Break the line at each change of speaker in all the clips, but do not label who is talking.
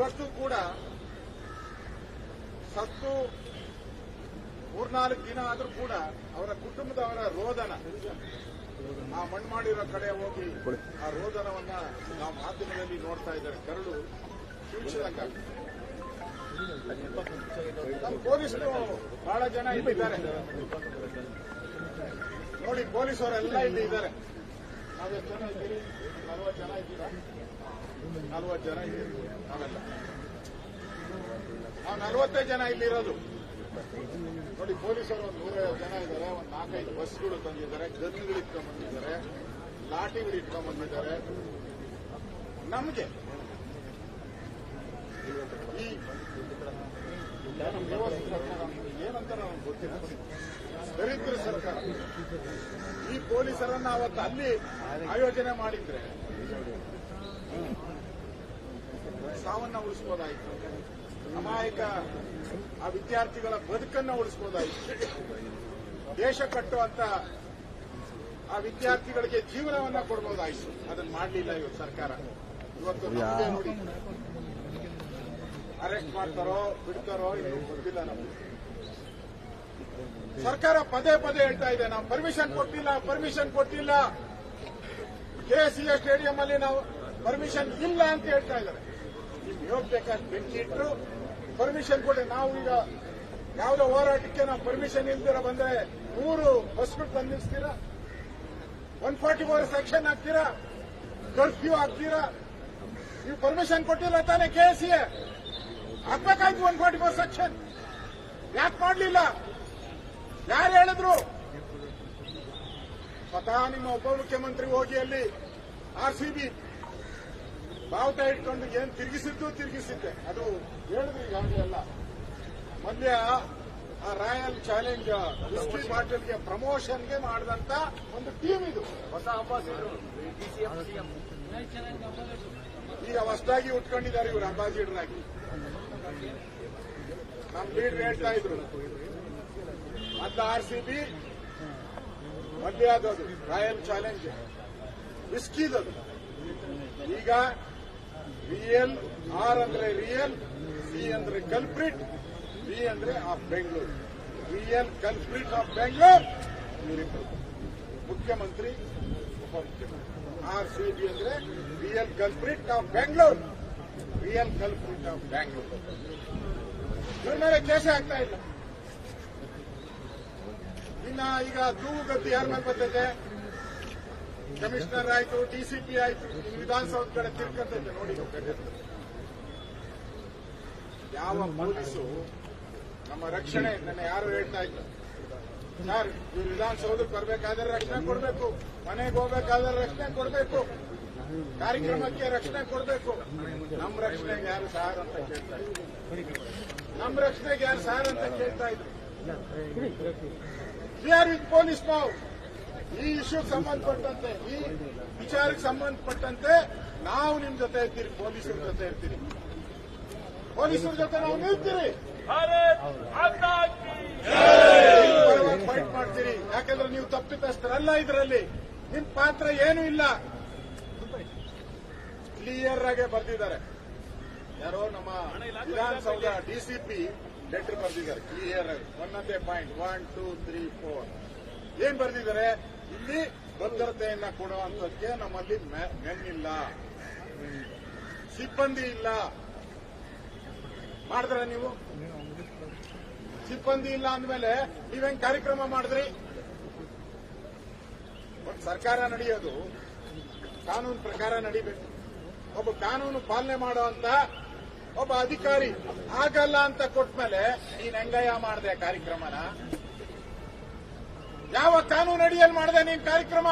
ಇವತ್ತು ಕೂಡ ಸತ್ತು ಮೂರ್ನಾಲ್ಕು ದಿನ ಆದ್ರೂ ಕೂಡ ಅವರ ಕುಟುಂಬದವರ ರೋದನ, ಆ ಮಣ್ಣು ಮಾಡಿರೋ ಕಡೆ ಹೋಗಿ ಆ ರೋದನವನ್ನ ನಾವು ಮಾಧ್ಯಮದಲ್ಲಿ ನೋಡ್ತಾ ಇದ್ದಾರೆ. ಕರಡು ನಮ್ಮ ಪೊಲೀಸರು ಬಹಳ ಜನ ಇಲ್ಲಿದ್ದಾರೆ ನೋಡಿ ಪೊಲೀಸವರೆಲ್ಲ ಇಲ್ಲಿ ಇದ್ದಾರೆ. ನಾವೆಷ್ಟು ಜನ ಇದ್ದೀರಿ ನಲ್ವತ್ತು ಜನ ಇದ್ದೀರಾ ನಲ್ವತ್ತು ಜನ ಇದ್ದೀರಿ ನಾವೆಲ್ಲ ನಾವು ನಲ್ವತ್ತೈದು ಜನ ಇಲ್ಲಿರೋದು ನೋಡಿ ಪೊಲೀಸರು ಒಂದು ನೂರೈವತ್ತು ಜನ ಇದ್ದಾರೆ ಒಂದು ನಾಲ್ಕೈದು ಬಸ್ಗಳು ತಂದಿದ್ದಾರೆ ಗನ್ಗಳು ಇಟ್ಕೊಂಡ್ ಬಂದಿದ್ದಾರೆ ಲಾಠಿಗಳು ಇಟ್ಕೊಂಡ್ ಬಂದಿದ್ದಾರೆ ನಮಗೆ ಈ ವ್ಯವಸ್ಥೆ ಸರ್ಕಾರ ಏನಂತ ನಮ್ಗೆ ಗೊತ್ತಿಲ್ಲ ದರಿದ್ರ ಸರ್ಕಾರ. ಈ ಪೊಲೀಸರನ್ನ ಅವತ್ತು ಅಲ್ಲಿ ಆಯೋಜನೆ ಮಾಡಿದ್ರೆ ಸಾವನ್ನ ಉಳಿಸ್ಬೋದಾಯಿತು. ಅಮಾಯಕ ಆ ವಿದ್ಯಾರ್ಥಿಗಳ ಬದುಕನ್ನ ಉಳಿಸ್ಬೋದಾಯಿತು. ದೇಶ ಕಟ್ಟುವಂತ ಆ ವಿದ್ಯಾರ್ಥಿಗಳಿಗೆ ಜೀವನವನ್ನ ಕೊಡ್ಬೋದಾಯಿತು. ಅದನ್ನ ಮಾಡಲಿಲ್ಲ ಇವತ್ತು ಸರ್ಕಾರ. ಇವತ್ತು ನೋಡಿ. ಅರೆಸ್ಟ್ ಮಾಡ್ತಾರೋ ಬಿಡ್ತಾರೋ ಇದು ಗೊತ್ತಿಲ್ಲ ನಮಗೆ. ಸರ್ಕಾರ ಪದೇ ಪದೇ ಹೇಳ್ತಾ ಇದೆ, ನಾವು ಪರ್ಮಿಷನ್ ಕೊಟ್ಟಿಲ್ಲ ಪರ್ಮಿಷನ್ ಕೊಟ್ಟಿಲ್ಲ. ಕೆಎಸ್ಸಿಎ ಸ್ಟೇಡಿಯಂ ಅಲ್ಲಿ ನಾವು ಪರ್ಮಿಷನ್ ಇಲ್ಲ ಅಂತ ಹೇಳ್ತಾ ಇದ್ದಾರೆ. ನಿಮ್ಗೆ ಹೋಗ್ಬೇಕಾದ್ರೆ ಬೆಂಕಿ ಇಟ್ಟರು ಪರ್ಮಿಷನ್ ಕೊಡಿ. ನಾವು ಈಗ ಯಾವುದೋ ಹೋರಾಟಕ್ಕೆ ನಾವು ಪರ್ಮಿಷನ್ ಇಲ್ದಿರ ಬಂದ್ರೆ ಮೂರು ಬಸ್ಗಳು ಬಂದಿಸ್ತೀರಾ ಒನ್ ಫಾರ್ಟಿ ಫೋರ್ ಸೆಕ್ಷನ್ ಹಾಕ್ತೀರಾ? ಕರ್ಫ್ಯೂ ಹಾಕ್ತೀರಾ? ನೀವು ಪರ್ಮಿಷನ್ ಕೊಟ್ಟಿಲ್ಲ ತಾನೇ ಕೆಎಸ್ಸಿಎ ಹಾಕ್ಬೇಕಾಯ್ತು ಒನ್ ಫಾರ್ಟಿ ಫೋರ್ ಸೆಕ್ಷನ್ ಯಾಕೆ ಮಾಡಲಿಲ್ಲ? ಯಾರು ಹೇಳಿದ್ರು? ಸ್ವತಃ ನಿಮ್ಮ ಉಪಮುಖ್ಯಮಂತ್ರಿ ಹೋಗಿ ಅಲ್ಲಿ ಆರ್ ಸಿ ಬಿ ಬಾವುಟ ಇಟ್ಕೊಂಡು ಏನ್ ತಿರುಗಿಸಿದ್ದು ತಿರುಗಿಸಿದ್ದೆ. ಅದು ಹೇಳಿದ್ರು ಈಗಾಗಲೇ ಅಲ್ಲ. ಮಲ್ಯ ಆ ರಾಯಲ್ ಚಾಲೆಂಜ್ಗೆ ಬಾಟಲ್ಗೆ ಪ್ರಮೋಷನ್ಗೆ ಮಾಡಿದಂತ ಒಂದು ಟೀಮ್ ಇದು. ಹೊಸ ಅಂಬಾಸಿಡರ್ ಈಗ ಹೊಸದಾಗಿ ಉಟ್ಕೊಂಡಿದ್ದಾರೆ ಇವರು ಅಂಬಾಸಿಡರ್ ಆಗಿ. ನಮ್ಮ ಲೀಡರ್ ಹೇಳ್ತಾ ಇದ್ರು. ಮೊದಲು ಆರ್ ಸಿ ಬಿ ಮದ್ಯದದು ರಾಯಲ್ ಚಾಲೆಂಜ್ ವಿಸ್ಕಿದದು ಈಗ ರಿಯಲ್ ಆರ್ ಅಂದ್ರೆ ರಿಯಲ್ ಸಿ ಅಂದ್ರೆ ಕಲ್ಪ್ರಿಟ್ ಬಿ ಅಂದ್ರೆ of Bengaluru real culprit of Bengaluru ಮುಖ್ಯಮಂತ್ರಿ ಆರ್ ಸಿ ಬಿ ಅಂದ್ರೆ real culprit of Bengaluru real culprit of Bengaluru ಇವ್ರ ಮೇಲೆ ಕೇಸ ಆಗ್ತಾ ಇಲ್ಲ. ಇನ್ನ ಈಗ ತೂಗುಗತ್ತಿ ಮೇಲೆ ಬರ್ತೈತೆ? ಕಮಿಷನರ್ ಆಯ್ತು, ಡಿಸಿಪಿ ಆಯ್ತು ವಿಧಾನಸೌಧ ಕಡೆ ತಿರ್ಕಂತೈತೆ ನೋಡಿ. ಯಾವ ಪೊಲೀಸು ನಮ್ಮ ರಕ್ಷಣೆ ನನ್ನ ಯಾರು ಹೇಳ್ತಾ ಇದ್ರು ಸರ್ ಇವ್ರು ವಿಧಾನಸೌಧಕ್ಕೆ ಬರ್ಬೇಕಾದ್ರೆ ರಕ್ಷಣೆ ಕೊಡಬೇಕು, ಮನೆಗೆ ಹೋಗ್ಬೇಕಾದ್ರೆ ರಕ್ಷಣೆ ಕೊಡಬೇಕು, ಕಾರ್ಯಕ್ರಮಕ್ಕೆ ರಕ್ಷಣೆ ಕೊಡಬೇಕು. ನಮ್ಮ ರಕ್ಷಣೆಗೆ ಯಾರು ಸಾರ್ ಅಂತ ಕೇಳ್ತಾ ಇದ್ರು ನಮ್ಮ ರಕ್ಷಣೆಗೆ ಯಾರು ಸಾರ್ ಅಂತ ಕೇಳ್ತಾ ಇದ್ರು ಹಿಯರ್ ಪೊಲೀಸ್ ನಾವು? ಈ ಇಶ್ಯೂಗೆ ಸಂಬಂಧಪಟ್ಟಂತೆ, ಈ ವಿಚಾರಕ್ಕೆ ಸಂಬಂಧಪಟ್ಟಂತೆ ನಾವು ನಿಮ್ ಜೊತೆ ಇರ್ತೀರಿ, ಪೊಲೀಸರ ಜೊತೆ ಇರ್ತೀರಿ. ಪೊಲೀಸರ ಜೊತೆ ನಾವು ನಿಲ್ತೀರಿ. ಫೈಟ್ ಮಾಡ್ತೀರಿ. ಯಾಕಂದ್ರೆ ನೀವು ತಪ್ಪಿತಸ್ಥರಲ್ಲ ಇದರಲ್ಲಿ. ನಿಮ್ ಪಾತ್ರ ಏನು ಇಲ್ಲ. ಕ್ಲಿಯರ್ ಆಗೇ ಬರ್ತಿದ್ದಾರೆ ಯಾರೋ ನಮ್ಮ ವಿಧಾನಸೌಧ ಡಿಸಿಪಿ ಲೆಟರ್ ಬರ್ದಿದ್ದಾರೆ. ಕ್ಲಿಯರ್ ಒಂದೊಂದೇ point one two three four ಏನ್ ಬರೆದಿದ್ದಾರೆ? ಇಲ್ಲಿ ಭದ್ರತೆಯನ್ನ ಕೊಡುವಂತಕ್ಕೆ ನಮ್ಮಲ್ಲಿ ಮೆನ್ನಿಲ್ಲ ಸಿಬ್ಬಂದಿ ಇಲ್ಲ. ಮಾಡಿದ್ರ ನೀವು? ಸಿಬ್ಬಂದಿ ಇಲ್ಲ ಅಂದಮೇಲೆ ನೀವೇನ್ ಕಾರ್ಯಕ್ರಮ ಮಾಡಿದ್ರಿ? ಒಂದು ಸರ್ಕಾರ ನಡೆಯೋದು, ಕಾನೂನು ಪ್ರಕಾರ ನಡಿಬೇಕು. ಒಬ್ಬ ಕಾನೂನು ಪಾಲನೆ ಮಾಡುವಂತ ಒಬ್ಬ ಅಧಿಕಾರಿ, ಆಗಲ್ಲ ಅಂತ ಕೊಟ್ಮೇಲೆ ನೀನ್ ಹೆಂಗಯ್ಯ ಮಾಡಿದೆ ಕಾರ್ಯಕ್ರಮನ? ಯಾವ ಕಾನೂನು ಅಡಿಯಲ್ಲಿ ಮಾಡಿದೆ ನೀನ್ ಕಾರ್ಯಕ್ರಮ?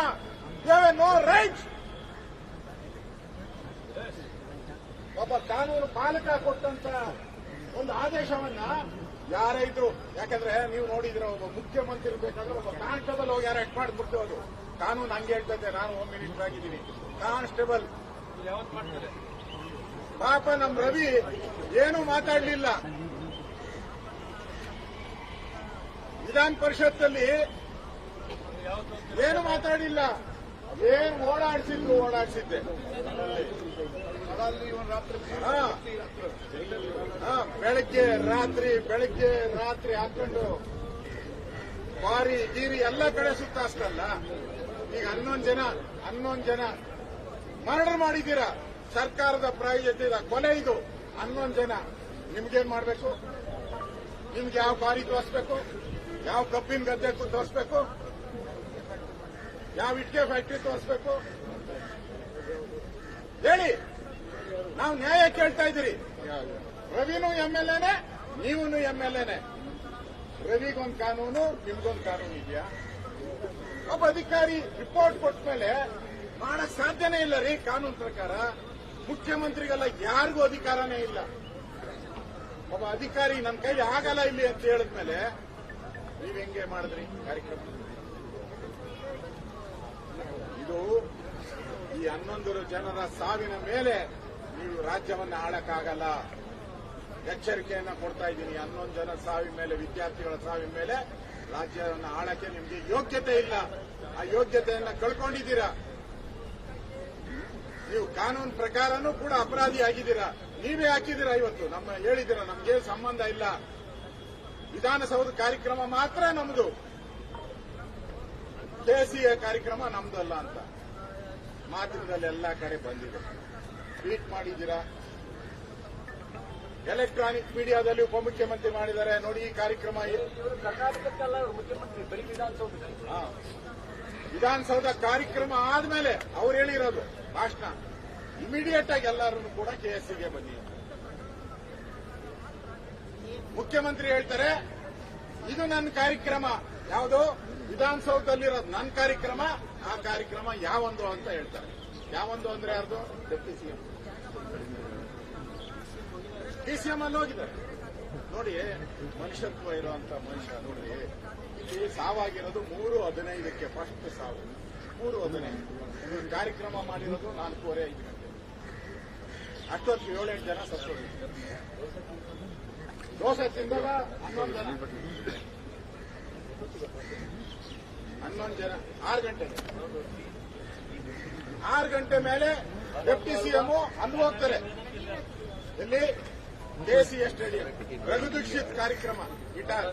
ನೋ ರೈಟ್ ಒಬ್ಬ ಕಾನೂನು ಪಾಲಕ ಕೊಟ್ಟಂತ ಒಂದು ಆದೇಶವನ್ನ ಯಾರೇ ಇದ್ರು, ಯಾಕಂದ್ರೆ ನೀವು ನೋಡಿದ್ರೆ ಒಬ್ಬ ಮುಖ್ಯಮಂತ್ರಿ ಬೇಕಾದ್ರೆ ಒಬ್ಬ ಕಾನ್ಸ್ಟೇಬಲ್ ಹೋಗಿ ಯಾರು ಎಟ್ ಮಾಡಿಬಿಟ್ಟು ಅದು. ಕಾನೂನು ಹಂಗೆ ಹೇಳ್ತದೆ, ನಾನು ಹೋಮ್ ಮಿನಿಸ್ಟರ್ ಆಗಿದ್ದೀನಿ ಕಾನ್ಸ್ಟೇಬಲ್. ಪಾಪ ನಮ್ ರವಿ ಏನು ಮಾತಾಡಲಿಲ್ಲ. ವಿಧಾನ ಪರಿಷತ್ತಲ್ಲಿ ಏನು ಮಾತಾಡಿಲ್ಲ ಏನ್ ಓಡಾಡಿಸಿದ್ರು ಓಡಾಡಿಸಿದ್ದೆ. ಬೆಳಗ್ಗೆ ರಾತ್ರಿ ಬೆಳಗ್ಗೆ ರಾತ್ರಿ ಹಾಕೊಂಡು ಬಾರಿ ಗೀರಿ ಎಲ್ಲ ಕಡೆ ಸುತ್ತಾಸ್ತಲ್ಲ ಈಗ ಹನ್ನೊಂದು ಜನ ಹನ್ನೊಂದು ಜನ ಮರ್ಡರ್ ಮಾಡಿದ್ದೀರಾ? ಸರ್ಕಾರದ ಪ್ರಾಯೋಜಿತ ಕೊಲೆ ಇದು. ಹನ್ನೊಂದು ಜನ. ನಿಮ್ಗೇನ್ ಮಾಡಬೇಕು? ನಿಮ್ಗೆ ಯಾವ ಬಾರಿ ತೋರಿಸ್ಬೇಕು? ಯಾವ ಕಬ್ಬಿನ ಗದ್ದೆ ತೋರಿಸ್ಬೇಕು? ಯಾವ ಇಟ್ಟಿಗೆ ಫ್ಯಾಕ್ಟ್ರಿ ತೋರಿಸ್ಬೇಕು? ಹೇಳಿ. ನಾವು ನ್ಯಾಯ ಕೇಳ್ತಾ ಇದ್ದೀರಿ. ರವಿನೂ ಎಂ ಎಲ್ ಎನೆ ನೀವೂ ಎಂ ಎಲ್ ಎನೆ ರವಿಗೊಂದು ಕಾನೂನು, ನಿಮ್ಗೊಂದು ಕಾನೂನು ಇದೆಯಾ? ಒಬ್ಬ ಅಧಿಕಾರಿ ರಿಪೋರ್ಟ್ ಕೊಟ್ಟ ಮೇಲೆ ಮಾಡಕ್ ಸಾಧ್ಯನೇ ಇಲ್ಲ ರೀ ಕಾನೂನು ಪ್ರಕಾರ. ಮುಖ್ಯಮಂತ್ರಿಗೆಲ್ಲ ಯಾರಿಗೂ ಅಧಿಕಾರನೇ ಇಲ್ಲ. ಒಬ್ಬ ಅಧಿಕಾರಿ ನನ್ನ ಕೈಲಿ ಆಗಲ್ಲ ಇಲ್ಲಿ ಅಂತ ಹೇಳಿದ್ಮೇಲೆ ನೀವ್ ಹೆಂಗೆ ಮಾಡಿದ್ರಿ ಕಾರ್ಯಕ್ರಮ? ಇದು ಈ ಹನ್ನೊಂದು ಜನರ ಸಾವಿನ ಮೇಲೆ ನೀವು ರಾಜ್ಯವನ್ನು ಆಳಕ್ಕಾಗಲ್ಲ. ಎಚ್ಚರಿಕೆಯನ್ನ ಕೊಡ್ತಾ ಇದ್ದೀನಿ. ಹನ್ನೊಂದು ಜನ ಸಾವಿನ ಮೇಲೆ, ವಿದ್ಯಾರ್ಥಿಗಳ ಸಾವಿನ ಮೇಲೆ ರಾಜ್ಯವನ್ನು ಆಳಕ್ಕೆ ನಿಮಗೆ ಯೋಗ್ಯತೆ ಇಲ್ಲ. ಆ ಯೋಗ್ಯತೆಯನ್ನ ಕಳ್ಕೊಂಡಿದ್ದೀರಾ? ನೀವು ಕಾನೂನು ಪ್ರಕಾರನೂ ಕೂಡ ಅಪರಾಧಿ ಆಗಿದ್ದೀರಾ? ನೀವೇ ಹಾಕಿದ್ದೀರಾ ಇವತ್ತು? ನಮ್ಮ ಹೇಳಿದ್ದೀರಾ ನಮ್ಗೆ ಸಂಬಂಧ ಇಲ್ಲ. ವಿಧಾನಸೌಧ ಕಾರ್ಯಕ್ರಮ ಮಾತ್ರ ನಮ್ದು. ದೇಸಿಯ ಕಾರ್ಯಕ್ರಮ ನಮ್ದಲ್ಲ ಅಂತ. ಮಾಧ್ಯಮದಲ್ಲಿ ಎಲ್ಲಾ ಕಡೆ ಬಂದಿದೆ. ಟ್ವೀಟ್ ಮಾಡಿದ್ದೀರಾ? ಎಲೆಕ್ಟ್ರಾನಿಕ್ ಮೀಡಿಯಾದಲ್ಲಿ ಉಪಮುಖ್ಯಮಂತ್ರಿ ಮಾಡಿದ್ದಾರೆ. ನೋಡಿ ಈ ಕಾರ್ಯಕ್ರಮ ವಿಧಾನಸೌಧ ಕಾರ್ಯಕ್ರಮ ಆದ್ಮೇಲೆ ಅವ್ರು ಹೇಳಿರೋದು ಭಾಷಣ. ಇಮಿಡಿಯೇಟ್ ಆಗಿ ಎಲ್ಲರೂ ಕೂಡ ಕೆಎಸ್ಸಿಗೆ ಬನ್ನಿ. ಮುಖ್ಯಮಂತ್ರಿ ಹೇಳ್ತಾರೆ, ಇದು ನನ್ನ ಕಾರ್ಯಕ್ರಮ. ಯಾವುದು? ವಿಧಾನಸೌಧದಲ್ಲಿರೋದು ನನ್ನ ಕಾರ್ಯಕ್ರಮ, ಆ ಕಾರ್ಯಕ್ರಮ ಯಾವೊಂದು ಅಂತ ಹೇಳ್ತಾರೆ. ಯಾವೊಂದು ಅಂದ್ರೆ ಯಾರ್ದು? ಡೆಪ್ಟಿ ಸಿಎಂ ಡಿಸಿಎಂ ಅಲ್ಲಿ ಹೋಗಿದ್ದಾರೆ ನೋಡಿ, ಮನುಷ್ಯತ್ವ ಇರುವಂತ ಮನುಷ್ಯ, ನೋಡಿ. ಇಲ್ಲಿ ಸಾವಾಗಿರೋದು ಮೂರು ಹದಿನೈದಕ್ಕೆ ಫಸ್ಟ್ ಸಾವು. ಮೂರು ಹದಿನೈದು. ಕಾರ್ಯಕ್ರಮ ಮಾಡಿರೋದು ನಾಲ್ಕೂವರೆ ಐದು ಗಂಟೆ. ಅಷ್ಟೊತ್ತು ಏಳೆಂಟು ಜನ ಸತ್ತು ದೋಸೆ ತಿಂದಾಗ ಹನ್ನೊಂದು ಜನ. ಹನ್ನೊಂದು ಜನ. ಆರು ಗಂಟೆ ಆರು ಗಂಟೆ ಮೇಲೆ ಡೆಪ್ಟಿ ಸಿಎಂ ಅಲ್ಲಿ ಎಲ್ಲಿ? ಕೆಸಿಎ ಸ್ಟೇಡಿಯಂ. ರಘು ದೀಕ್ಷಿತ್ ಕಾರ್ಯಕ್ರಮ ಗಿಟಾರ್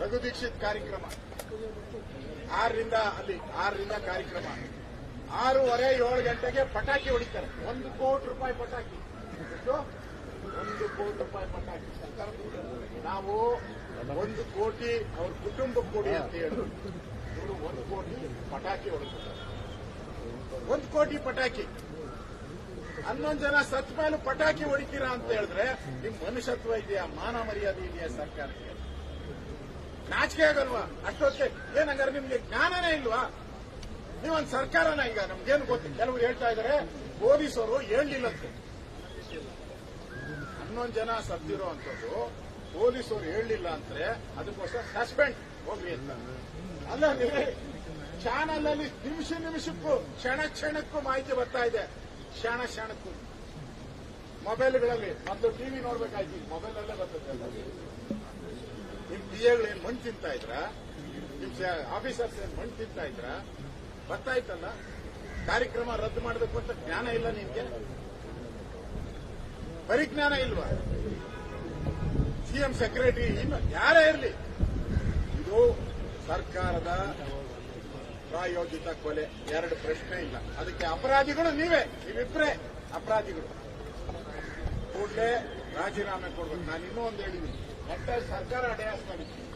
ರಘು ದೀಕ್ಷಿತ್ ಕಾರ್ಯಕ್ರಮ. ಆರರಿಂದ ಅಲ್ಲಿ, ಆರರಿಂದ ಕಾರ್ಯಕ್ರಮ. ಆರೂವರೆ, ಏಳು ಗಂಟೆಗೆ ಪಟಾಕಿ ಹೊಡಿತಾರೆ. ಒಂದು ಕೋಟಿ ರೂಪಾಯಿ ಪಟಾಕಿ. ಒಂದು ಕೋಟಿ ರೂಪಾಯಿ ಪಟಾಕಿ. ನಾವು ಒಂದು ಕೋಟಿ ಅವ್ರ ಕುಟುಂಬಕ್ಕೆ ಕೊಡಿ ಅಂತ ಹೇಳಿ. ಒಂದು ಕೋಟಿ ಪಟಾಕಿ ಹೊಡಿತಾರೆ ಒಂದು ಕೋಟಿ ಪಟಾಕಿ. ಹನ್ನೊಂದು ಜನ ಸತ್ ಮೇಲೆ ಪಟಾಕಿ ಹೊಡಿತೀರಾ ಅಂತ ಹೇಳಿದ್ರೆ, ನಿಮ್ ಮನುಷ್ಯತ್ವ ಇದೆಯಾ? ಮಾನ ಮರ್ಯಾದೆ ಇದೆಯಾ ಸರ್ಕಾರಕ್ಕೆ? ನಾಚಿಕೆ ಆಗಲ್ವಾ? ಅಷ್ಟೊತ್ತೆ ಏನಂಗಾರೆ ನಿಮ್ಗೆ ಜ್ಞಾನನೇ ಇಲ್ವಾ? ನೀವೊಂದು ಸರ್ಕಾರನ ಈಗ ನಮ್ಗೇನು ಗೊತ್ತು? ಕೆಲವರು ಹೇಳ್ತಾ ಇದಾರೆ, ಪೊಲೀಸರು ಹೇಳಲಿಲ್ಲಂತೆ ಹನ್ನೊಂದು ಜನ ಸತ್ತಿರೋ ಅಂತದ್ದು ಪೊಲೀಸರು ಹೇಳಲಿಲ್ಲ ಅಂದ್ರೆ ಅದಕ್ಕೋಸ್ಕರ ಸಸ್ಪೆಂಡ್ ಹೋಗ್ರಿ ಅಂತ. ಅಲ್ಲ ಚಾನಲ್ ಅಲ್ಲಿ ನಿಮಿಷ ನಿಮಿಷಕ್ಕೂ ಕ್ಷಣ ಕ್ಷಣಕ್ಕೂ ಮಾಹಿತಿ ಬರ್ತಾ ಇದೆ. ಕ್ಷಣ ಕ್ಷಣಕ್ಕೂ. ಮೊಬೈಲ್ಗಳಲ್ಲಿ ಮೊದಲು ಟಿವಿ ನೋಡ್ಬೇಕಾಯ್ತು ಮೊಬೈಲ್ ಅಲ್ಲೇ ಬರ್ತದೆ. ನಿಮ್ ಪಿಎಗಳು ಏನ್ ಮಣ್ಣು ತಿಂತಾ ಇದ್ರ? ನಿಮ್ ಆಫೀಸರ್ಸ್ ಏನ್ ಮಣ್ಣು ತಿಂತಾ ಇದ್ರ? ಬರ್ತಾ ಇತ್ತಲ್ಲ ಕಾರ್ಯಕ್ರಮ ರದ್ದು ಮಾಡಬೇಕು ಅಂತ ಜ್ಞಾನ ಇಲ್ಲ ನಿಮ್ಗೆ? ಪರಿಜ್ಞಾನ ಇಲ್ವಾ? ಸಿಎಂ ಸೆಕ್ರೆಟರಿ ಇನ್ನು ಯಾರೇ ಇರಲಿ. ಇದು ಸರ್ಕಾರದ ಪ್ರಾಯೋಜಿತ ಕೊಲೆ, ಎರಡು ಪ್ರಶ್ನೆ ಇಲ್ಲ. ಅದಕ್ಕೆ ಅಪರಾಧಿಗಳು ನೀವೇ ನೀವಿಬ್ಬರೇ ಅಪರಾಧಿಗಳು. ಕೂಡಲೇ ರಾಜೀನಾಮೆ ಕೊಡ್ಬೇಕು. ನಾನು ಇನ್ನೂ ಒಂದು ಹೇಳಿದ್ದೀನಿ. ಎಂಟೈರ್ ಸರ್ಕಾರ ಅಡಿಯಾಸ್ ಮಾಡಿದ್ದೀನಿ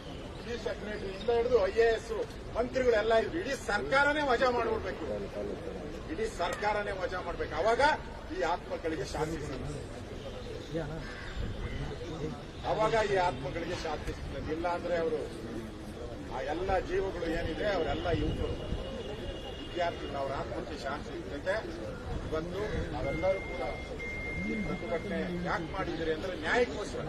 ಚೀಫ್ ಸೆಕ್ರೆಟರಿ ಇಂದ ಹಿಡಿದು ಐಎಎಸ್ ಮಂತ್ರಿಗಳೆಲ್ಲ ಇದ್ರು. ಇಡೀ ಸರ್ಕಾರನೇ ವಜಾ ಮಾಡ್ಬಿಡ್ಬೇಕು. ಇಡೀ ಸರ್ಕಾರನೇ ವಜಾ ಮಾಡ್ಬೇಕು. ಅವಾಗ ಈ ಆತ್ಮಗಳಿಗೆ ಶಾಂತಿ ಅವಾಗ ಈ ಆತ್ಮಗಳಿಗೆ ಶಾಂತಿ ಸಿಗ್ತದೆ. ಇಲ್ಲ ಅಂದ್ರೆ ಅವರು ಆ ಎಲ್ಲ ಜೀವಗಳು ಏನಿದೆ, ಅವರೆಲ್ಲ ಯುವಕರು ವಿದ್ಯಾರ್ಥಿಗಳು, ಅವರ ಆತ್ಮಹತ್ಯೆ ಶಾಂತಿ ಜೊತೆ ಬಂದು ನಾವೆಲ್ಲರೂ ಕೂಡ ಪ್ರತಿಭಟನೆ ಯಾಕೆ ಮಾಡಿದ್ದೀರಿ ಅಂದ್ರೆ ನ್ಯಾಯಕ್ಕೋಸ್ಕರ.